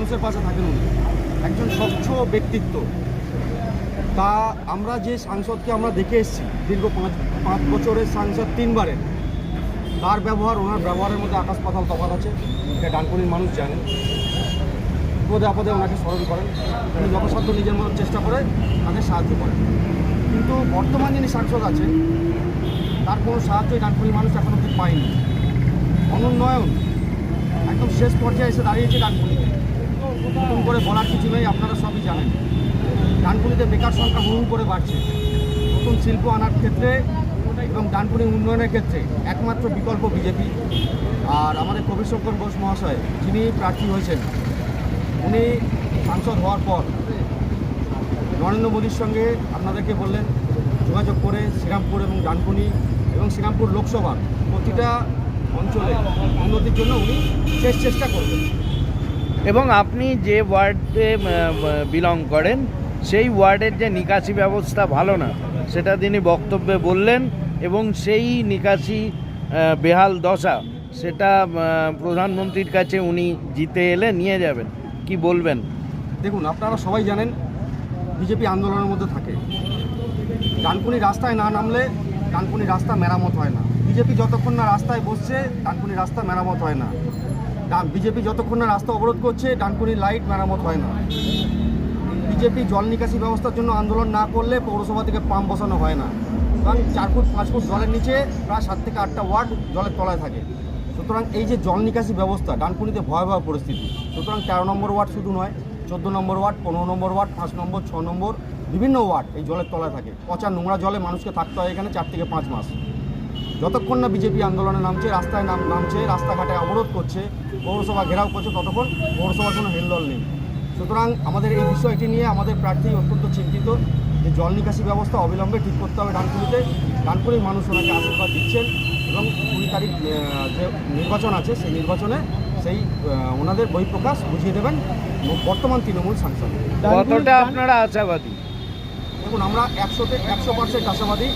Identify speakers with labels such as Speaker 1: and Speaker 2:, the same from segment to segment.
Speaker 1: মানুষের পাশে থাকেন উনি। একজন স্বচ্ছ ব্যক্তিত্ব। তা আমরা যে সাংসদকে আমরা দেখে এসেছি, দীর্ঘ পাঁচ পাঁচ বছরের সাংসদ তিনবারের, তার ব্যবহার, ওনার ব্যবহারের মধ্যে আকাশ পাতাল তফাৎ আছে, এটা ডানকুনির মানুষ জানে। বিপদে আপদে ওনাকে স্মরণ করেন। উনি যথাসাধ্য নিজের মতো চেষ্টা করে তাকে সাহায্য করেন। কিন্তু বর্তমান যিনি সাংসদ আছেন, তার কোনো সাহায্যই ডানকুনি মানুষ এখন অব্দি পায়নি। অনুন্নয়ন, একদম শেষ পর্যায়ে এসে দাঁড়িয়েছে ডানকুনিতে। করে বলার কিছু নেই, আপনারা সবই জানেন। ডানকুনিতে বেকার সংখ্যা বহু করে বাড়ছে। নতুন শিল্প আনার ক্ষেত্রে এবং ডানকুনি উন্নয়নের ক্ষেত্রে একমাত্র বিকল্প বিজেপি। আর আমাদের কবির শঙ্কর ঘোষ মহাশয়, যিনি প্রার্থী হয়েছেন, উনি সাংসদ হওয়ার পর নরেন্দ্র মোদীর সঙ্গে আপনাদেরকে বললেন, যোগাযোগ করে শ্রীরামপুর এবং ডানকুনি এবং শ্রীরামপুর লোকসভা প্রতিটা অঞ্চলে উন্নতির জন্য উনি শেষ চেষ্টা করবেন।
Speaker 2: এবং আপনি যে ওয়ার্ডে বিলং করেন, সেই ওয়ার্ডের যে নিকাশি ব্যবস্থা ভালো না, সেটা তিনি বক্তব্যে বললেন এবং সেই নিকাশি বেহাল দশা, সেটা প্রধানমন্ত্রীর কাছে উনি জিতে এলে নিয়ে যাবেন। কি বলবেন?
Speaker 1: দেখুন, আপনারা সবাই জানেন বিজেপি আন্দোলনের মধ্যে থাকে। ডানকুনি রাস্তায় না নামলে ডানকুনি রাস্তা মেরামত হয় না। বিজেপি যতক্ষণ না রাস্তায় বসছে, ডানকুনি রাস্তা মেরামত হয় না। বিজেপি যতক্ষণ না রাস্তা অবরোধ করছে, ডানকুনি লাইট মেরামত হয় না। বিজেপি জল নিকাশি ব্যবস্থার জন্য আন্দোলন না করলে পৌরসভা থেকে পাম্প বসানো হয় না। কারণ চার ফুট, পাঁচ ফুট জলের নিচে প্রায় সাত থেকে আটটা ওয়ার্ড জলের তলায় থাকে। সুতরাং এই যে জল নিকাশি ব্যবস্থা, ডানকুনিতে ভয়াবহ পরিস্থিতি। সুতরাং তেরো নম্বর ওয়ার্ড শুধু নয়, চোদ্দ নম্বর ওয়ার্ড, পনেরো নম্বর ওয়ার্ড, পাঁচ নম্বর, ছ নম্বর, বিভিন্ন ওয়ার্ড এই জলের তলায় থাকে। পচা নোংরা জলে মানুষকে থাকতে হয় এখানে চার থেকে পাঁচ মাস। যতক্ষণ না বিজেপি আন্দোলনে নামছে, রাস্তায় নাম নামছে, রাস্তাঘাটে অবরোধ করছে পৌরসভা ঘেরাও করছে ততক্ষণ পৌরসভার কোনো হেলদল নেই। সুতরাং আমাদের এই বিষয়টি নিয়ে আমাদের প্রার্থী অত্যন্ত চিন্তিত যে জল নিকাশি ব্যবস্থা অবিলম্বে ঠিক করতে হবে ডানকুনিতে। ডানকুনির মানুষ ওনাকে আশীর্বাদ দিচ্ছেন এবং কুড়ি তারিখ যে নির্বাচন আছে সেই নির্বাচনে সেই ওনাদের বহিঃপ্রকাশ বুঝিয়ে দেবেন বর্তমান তৃণমূল সাংসদ।
Speaker 2: কতটা আপনারা আশাবাদী?
Speaker 1: দেখুন আমরা একশোতে একশো পার্সেন্ট আশাবাদী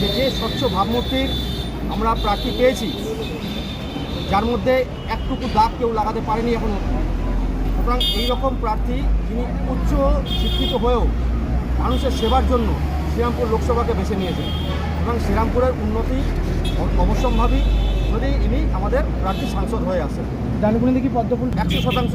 Speaker 1: যে যে স্বচ্ছ ভাবমূর্তির আমরা প্রার্থী পেয়েছি যার মধ্যে একটুকু দাগ কেউ লাগাতে পারেনি এখন। সুতরাং এইরকম প্রার্থী যিনি উচ্চ শিক্ষিত হয়েও মানুষের সেবার জন্য শ্রীরামপুর লোকসভাকে বেছে নিয়েছেন। এবং শ্রীরামপুরের উন্নতি অবশ্যম্ভাবী যদি ইনি আমাদের প্রার্থী সাংসদ হয়ে আসেন।
Speaker 3: ডানকুনিতে দেখি পদ্মফুল
Speaker 1: একশো শতাংশ